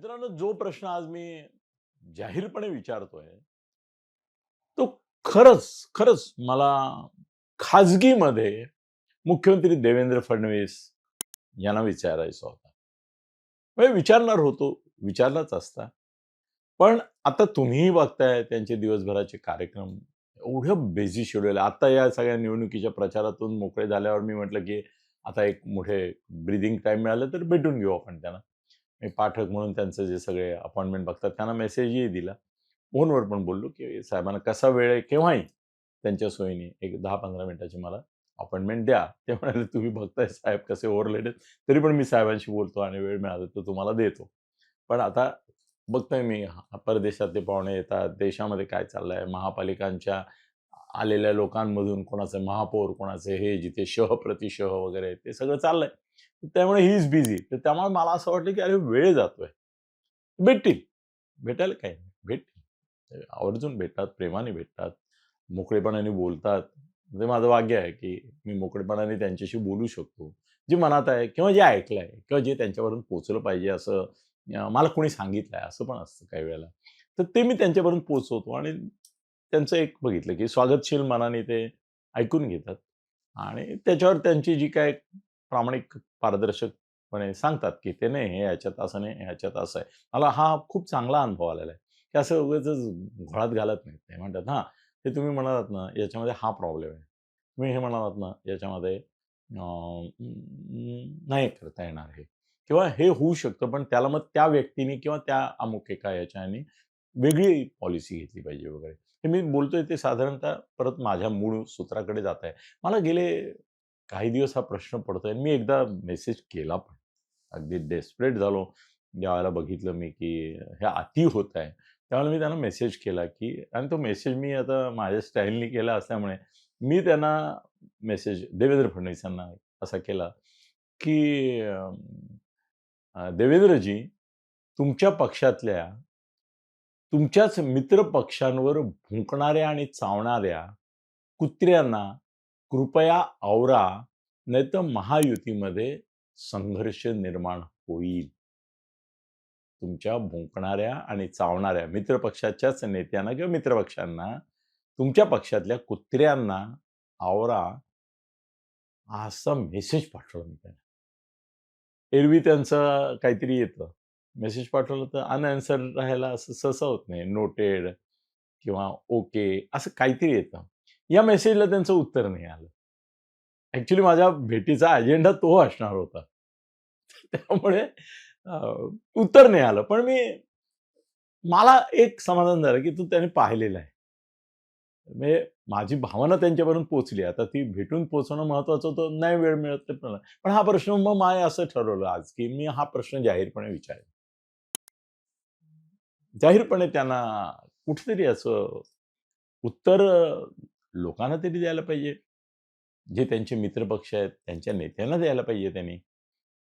मित्रांनो जो प्रश्न आज मी जाहीरपणे विचारतोय तो खरंच खरंच मला खाजगीमध्ये मुख्यमंत्री देवेंद्र फडणवीस यांना विचारायचा होता. म्हणजे विचारणार होतो विचारलाच असता. पण आता तुम्हीही बघताय त्यांचे दिवसभराचे कार्यक्रम एवढं बेझी शेड्यूल आता या सगळ्या निवडणुकीच्या प्रचारातून मोकळे झाल्यावर मी म्हटलं की आता एक मोठे ब्रिदिंग टाइम मिळालं तर भेटून घेऊ आपण त्यांना. मी पाठक म्हणून त्यांचं जे सगळे अपॉइंटमेंट बघतात त्यांना मेसेजही दिला. फोनवर पण बोललो की साहेबांना कसा वेळ आहे केव्हाही त्यांच्या सोयीने एक दहा पंधरा मिनिटाची मला अपॉइंटमेंट द्या. ते म्हणाले तुम्ही बघताय साहेब कसे ओव्हरलेड आहेत तरी पण मी साहेबांशी बोलतो आणि वेळ मिळाला तर तुम्हाला देतो. पण आता बघतोय मी परदेशातले पाहुणे येतात देशामध्ये काय चाललंय महापालिकांच्या आलेल्या लोकांमधून कोणाचे महापौर कोणाचे हे जिथे शह प्रतिशह वगैरे ते सगळं चाललंय. त्यामुळे ही इज बिझी तर त्यामुळे मला असं वाटलं की अरे वेळ जातोय. भेटतील. भेटायला काही नाही. भेटतील. आवर्जून भेटतात प्रेमाने भेटतात मोकळेपणाने बोलतात. म्हणजे माझं भाग्य आहे की मी मोकळेपणाने त्यांच्याशी बोलू शकतो. जे मनात आहे किंवा जे ऐकलं आहे किंवा जे त्यांच्यापर्यंत पोचलं पाहिजे असं मला कोणी सांगितलंय असं पण असतं काही वेळेला. तर ते मी त्यांच्यापर्यंत पोचवतो आणि त्यांचं एक बघितलं की स्वागतशील मनाने ते ऐकून घेतात. आणि त्याच्यावर त्यांची जी काय प्रामाणिक पारदर्शकपणे सांगतात की ते नाही हे याच्यात असं नाही ह्याच्यात असं आहे. मला हा खूप चांगला अनुभव आलेला आहे की असं उगाच घोळात घालत नाही ते म्हणतात हां ते तुम्ही म्हणालात ना याच्यामध्ये हा प्रॉब्लेम आहे. तुम्ही हे म्हणालात ना याच्यामध्ये नाही करता येणार हे. किंवा हे होऊ शकतं पण त्याला मग त्या व्यक्तीने किंवा त्या अमुक एका याच्याने वेगळी पॉलिसी घेतली पाहिजे वगैरे. हे मी बोलतोय ते साधारणतः परत माझ्या मूळ सूत्राकडे जात आहे. मला गेले काही दिवस हा प्रश्न पडतोय. मी एकदा मेसेज केला पण. अगदी डेस्परेट झालो. ज्यावेळेला बघितलं मी की हे अति होत आहे. त्यावेळेला मी त्यांना मेसेज केला की आणि तो मेसेज मी आता माझ्या स्टाईलनी केला असल्यामुळे मी त्यांना मेसेज देवेंद्र फडणवीस यांना असा केला की देवेंद्रजी तुमच्या पक्षातल्या तुमच्याच मित्र पक्षांवर भुंकणाऱ्या आणि चावणाऱ्या कुत्र्यांना कृपया आवरा नाही तर महायुतीमध्ये संघर्ष निर्माण होईल. तुमच्या भुंकणाऱ्या आणि चावणाऱ्या मित्रपक्षाच्याच नेत्यांना किंवा मित्रपक्षांना तुमच्या पक्षातल्या कुत्र्यांना आवरा असा मेसेज पाठवला मी त्यांना. एरवी त्यांचं काहीतरी येतं. मेसेज पाठवलं तर अनआन्सर राहायला असं सहसा होत नाही. नोटेड किंवा ओके असं काहीतरी येतं. या मेसेजला त्यांचं उत्तर नाही आलं. ॲक्च्युली माझ्या भेटीचा अजेंडा तो असणार होता. त्यामुळे उत्तर नाही आलं. पण मी मला एक समाधान झालं की तू त्याने पाहिलेलं आहे. म्हणजे माझी भावना त्यांच्यापर्यंत पोचली आता ती भेटून पोचवणं महत्वाचं होतं. नाही वेळ मिळत ते पण. नाही. पण हा प्रश्न मग माय असं ठरवलं आज की मी हा प्रश्न जाहीरपणे विचारेन. जाहीरपणे त्यांना कुठेतरी असं उत्तर लोकांना तरी द्यायला पाहिजे. जे त्यांचे मित्रपक्ष आहेत त्यांच्या नेत्यांना द्यायला पाहिजे त्यांनी.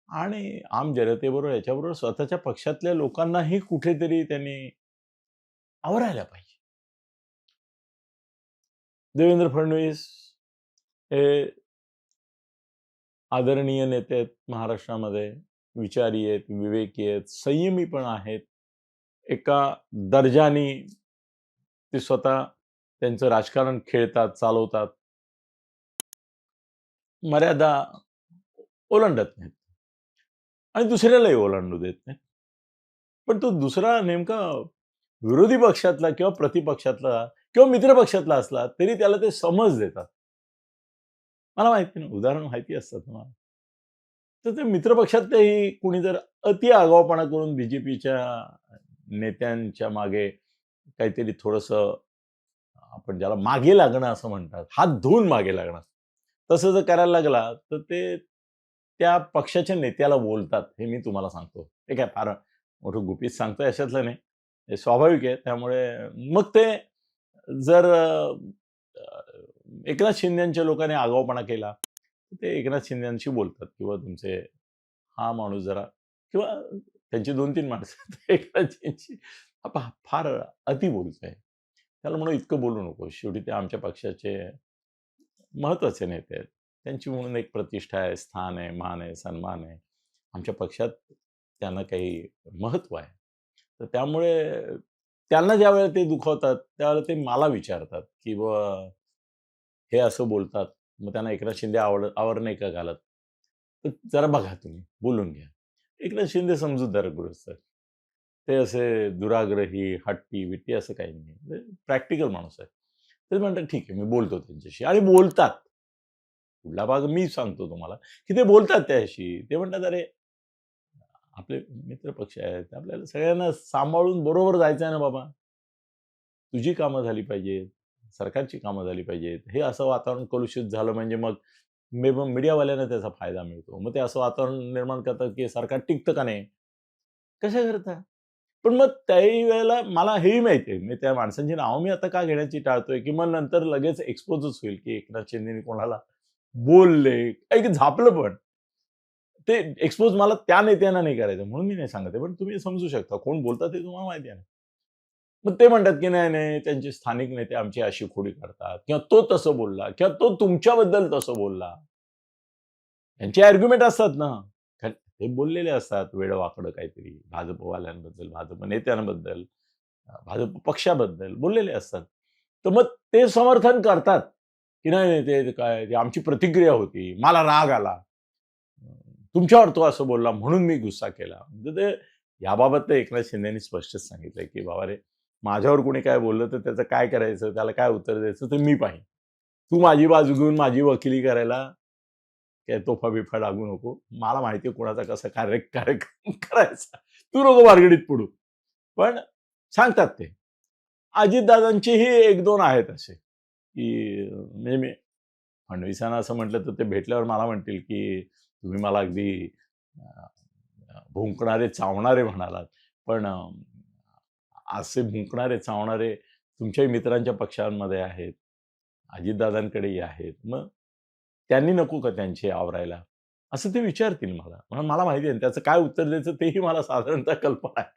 आणि आम जनतेबरोबर याच्याबरोबर स्वतःच्या पक्षातल्या लोकांनाही कुठेतरी त्यांनी आवरायला पाहिजे. देवेंद्र फडणवीस हे आदरणीय नेते आहेत महाराष्ट्रामध्ये. विचारी आहेत विवेकी आहेत संयमी पण आहेत. एका दर्जानी ते स्वतः त्यांचं राजकारण खेळतात चालवतात. मर्यादा ओलांडत नाहीत. आणि दुसऱ्यालाही ओलांडू देत नाहीत. पण तो दुसरा नेमका विरोधी पक्षातला किंवा प्रतिपक्षातला किंवा मित्रपक्षातला असला तरी त्याला ते समज देतात. मला माहिती नाही उदाहरण माहिती असतात मला तर ते मित्रपक्षातही कुणी जर अति आगाऊपणा करून बीजेपीच्या नेत्यांच्या मागे काहीतरी थोडस आपण ज्याला मागे लागणं असं म्हणतात हात धुवून मागे लागणं तसं जर करायला लागला तर ते त्या पक्षाच्या नेत्याला बोलतात हे मी तुम्हाला सांगतो. हे काय फार मोठं गुपित सांगतोय अशातलं नाही. हे स्वाभाविक आहे त्यामुळे मग ते जर एकनाथ शिंदेच्या लोकांनी आगाऊपणा केला तर ते एकनाथ शिंदेशी बोलतात किंवा तुमचे हा माणूस जरा किंवा त्यांची दोन तीन माणसं आहेत. एकनाथ फार अति बोलतोय त्याला म्हणून इतकं बोलू नको. शेवटी ते आमच्या पक्षाचे महत्त्वाचे नेते आहेत. त्यांची म्हणून एक प्रतिष्ठा आहे स्थान आहे मान आहे सन्मान आहे. आमच्या पक्षात त्यांना काही महत्त्व आहे. तर त्यामुळे त्यांना ज्यावेळेला ते दुखवतात त्यावेळेला ते मला विचारतात की बुवा हे असं बोलतात. मग त्यांना एकनाथ शिंदे आवड आवर नाही का घालत? तर जरा बघा तुम्ही बोलून घ्या. एकनाथ शिंदे समजूतदार गृहस्थ ते असे दुराग्रही हट्टी विट्टी असं काही नाही प्रॅक्टिकल म्हणजे माणूस आहे. ते म्हणतात ठीक आहे मी बोलतो त्यांच्याशी. आणि बोलतात. पुढला भाग मी सांगतो तुम्हाला की ते बोलतात त्याशी. ते म्हणतात अरे आपले मित्र पक्ष आहेत. आपल्याला सगळ्यांना सांभाळून बरोबर जायचं आहे ना बाबा. तुझी कामं झाली पाहिजेत. सरकारची कामं झाली पाहिजेत. हे असं वातावरण कलुषित झालं म्हणजे मग मे मग मीडियावाल्यांना त्याचा फायदा मिळतो. मग ते असं वातावरण निर्माण करतात की सरकार टिकतं का नाही? कशा करता? पण मग त्याही वेळेला मला हेही माहिती आहे मी त्या माणसांची नावं मी आता का घेण्याची टाळतोय? की मग नंतर लगेच एक्सपोजच होईल की एकनाथ शिंदेने कोणाला बोलले एक झापलं पण. ते एक्सपोज मला त्या नेत्यांना नाही करायचं म्हणून मी नाही सांगत पण तुम्ही समजू शकता कोण बोलता ते तुम्हाला माहिती आहे मग ते म्हणतात की नाही नाही त्यांचे स्थानिक नेते आमची अशी खोडी काढतात किंवा तो तसं बोलला किंवा तो तुमच्याबद्दल तसं बोलला. त्यांचे आर्ग्युमेंट असतात ना. हे बोललेले असतात वेडवाकडं काहीतरी भाजपवाल्यांबद्दल भाजप नेत्यांबद्दल भाजप पक्षाबद्दल बोललेले असतात. तर मग ते समर्थन करतात की नाही नाही, ते काय ते आमची प्रतिक्रिया होती मला राग आला. तुमच्यावर तो असं बोलला म्हणून मी गुस्सा केला. म्हणजे ते याबाबत तर एकनाथ शिंदेनी स्पष्टच सांगितलंय की बाबा रे माझ्यावर कोणी काय बोललं तर त्याचं काय करायचं त्याला काय उत्तर द्यायचं ते मी पाहिजे तू माझी बाजू घेऊन माझी वकिली करायला काय तोफा बिफा लागू नको. मला माहिती आहे कोणाचा कसा कार्य कार्यक्रम करायचा. तू नको मार्गडीत पुढू पण सांगतात ते. अजितदादांचीही एक दोन आहेत असे. की म्हणजे नेहमी फडणवीसांना असं म्हटलं तर ते भेटल्यावर मला म्हणतील की तुम्ही मला अगदी भुंकणारे चावणारे म्हणालात. पण असे भुंकणारे चावणारे तुमच्याही मित्रांच्या पक्षांमध्ये आहेत. अजितदादांकडेही आहेत. मग त्यांनी नको का त्यांचे आवरायला? असं ते विचारतील मला. म्हणून मला माहिती आहे त्याचं काय उत्तर द्यायचं तेही मला साधारणतः कल्पना आहे.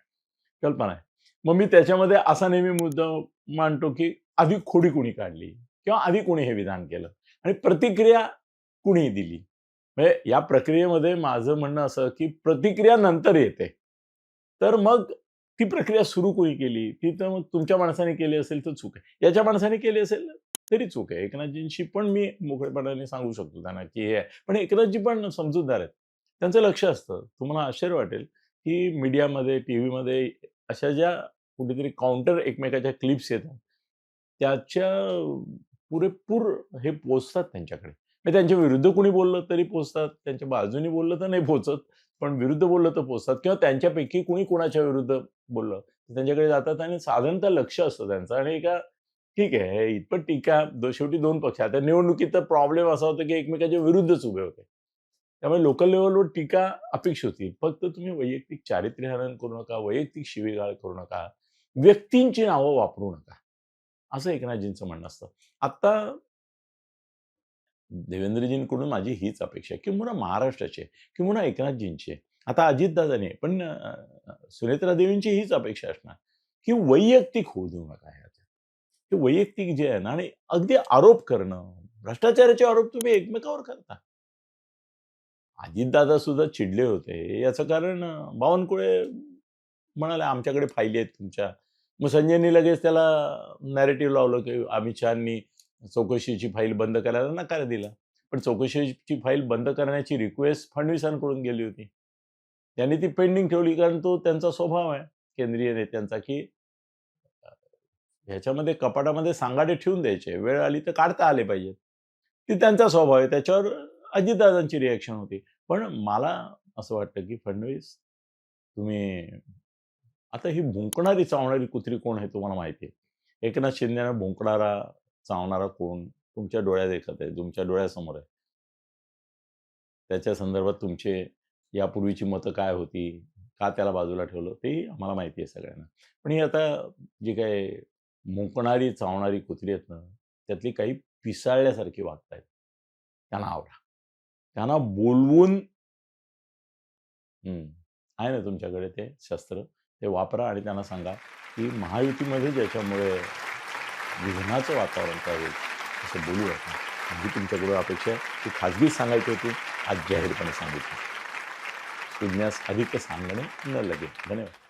कल्पना आहे. मग मी त्याच्यामध्ये असा नेहमी मुद्दा मांडतो की आधी खोडी कुणी काढली किंवा आधी कुणी हे विधान केलं? आणि प्रतिक्रिया कुणी दिली? म्हणजे या प्रक्रियेमध्ये माझं म्हणणं असं की प्रतिक्रिया नंतर येते. तर मग ती प्रक्रिया सुरू कोणी केली? ती तर मग तुमच्या माणसाने केली असेल तर चूक आहे. याच्या माणसाने केली असेल तरी चूक आहे. एकनाथजींशी पण मी मोकळेपणाने सांगू शकतो त्यांना की हे आहे. पण एकनाथजी पण समजूतदार आहेत. त्यांचं लक्ष असतं. तुम्हाला आश्चर्य वाटेल की मीडियामध्ये टी व्हीमध्ये अशा ज्या कुठेतरी काउंटर एकमेकाच्या क्लिप्स येतात त्याच्या पुरेपूर हे पोचतात त्यांच्याकडे. त्यांच्या विरुद्ध कुणी बोललं तरी पोचतात त्यांच्या बाजूनी बोललं तर नाही पोचत पण विरुद्ध बोललं तर पोचतात किंवा त्यांच्यापैकी कुणी कुणाच्या विरुद्ध बोललं त्यांच्याकडे जातात आणि साधारणतः लक्ष असतं त्यांचं. आणि एका ठीक आहे इतपत टीका दो- शेवटी दोन पक्ष. आता निवडणुकीत तर प्रॉब्लेम असा होता की एकमेकाच्या विरुद्धच उभे होते. त्यामुळे लोकल लेवलवर टीका अपेक्षित होती. फक्त तुम्ही वैयक्तिक चारित्र्यहनन करू नका वैयक्तिक शिवीगाळ करू नका व्यक्तींची नावं वापरू नका. असं एकनाथजींचं म्हणणं असतं. आता देवेंद्रजींकडून माझी हीच अपेक्षा आहे. किंवा महाराष्ट्राची आहे किंवा एकनाथजींची आहे. आता अजितदादाने पण सुनेत्रा देवींची हीच अपेक्षा असणार. की वैयक्तिक होऊ देऊ नका हे वैयक्तिक जे आहे ना आणि अगदी आरोप करणं. भ्रष्टाचाराचे आरोप तुम्ही एकमेकावर करता. अजितदादा सुद्धा चिडले होते. याचं कारण बावनकुळे म्हणाले आमच्याकडे फायली आहेत तुमच्या. मग संजयनी लगेच त्याला नॅरेटिव्ह लावलं की अमित शहानी चौकशीची फाईल बंद करायला नकार दिला. पण चौकशीची फाईल बंद करण्याची रिक्वेस्ट फडणवीसांकडून गेली होती. त्यांनी ती पेंडिंग ठेवली कारण तो त्यांचा स्वभाव आहे केंद्रीय नेत्यांचा की ह्याच्यामध्ये कपाटामध्ये सांगाडे ठेवून द्यायचे. वेळ आली तर काढता आले पाहिजेत. ती त्यांचा स्वभाव आहे. त्याच्यावर अजितदादांची रिॲक्शन होती. पण मला असं वाटतं की फडणवीस तुम्ही आता ही भुंकणारी चावणारी कुत्री कोण आहे तुम्हाला माहिती आहे. एकनाथ शिंदेनं भुंकणारा चावणारा कोण तुमच्या डोळ्यात देखत आहे तुमच्या डोळ्यासमोर आहे. त्याच्या संदर्भात तुमचे यापूर्वीची मतं काय होती का त्याला बाजूला ठेवलं ते आम्हाला माहिती आहे सगळ्यांना. पण ही आता जी काय मुंकणारी चावणारी कुत्री आहेत ना त्यातली काही पिसाळल्यासारखी वागत आहेत त्यांना आवडा त्यांना बोलवून हम्म, आहे ना तुमच्याकडे ते शस्त्र ते वापरा आणि त्यांना सांगा की महायुतीमध्ये ज्याच्यामुळे विघ्नाचं वातावरण काय होईल असं बोलू आपण. ही तुमच्याकडून अपेक्षा आहे ती खाजगी सांगायची होती आज जाहीरपणे सांगितली. सुज्ञास अधिक सांगणे न लगे. धन्यवाद.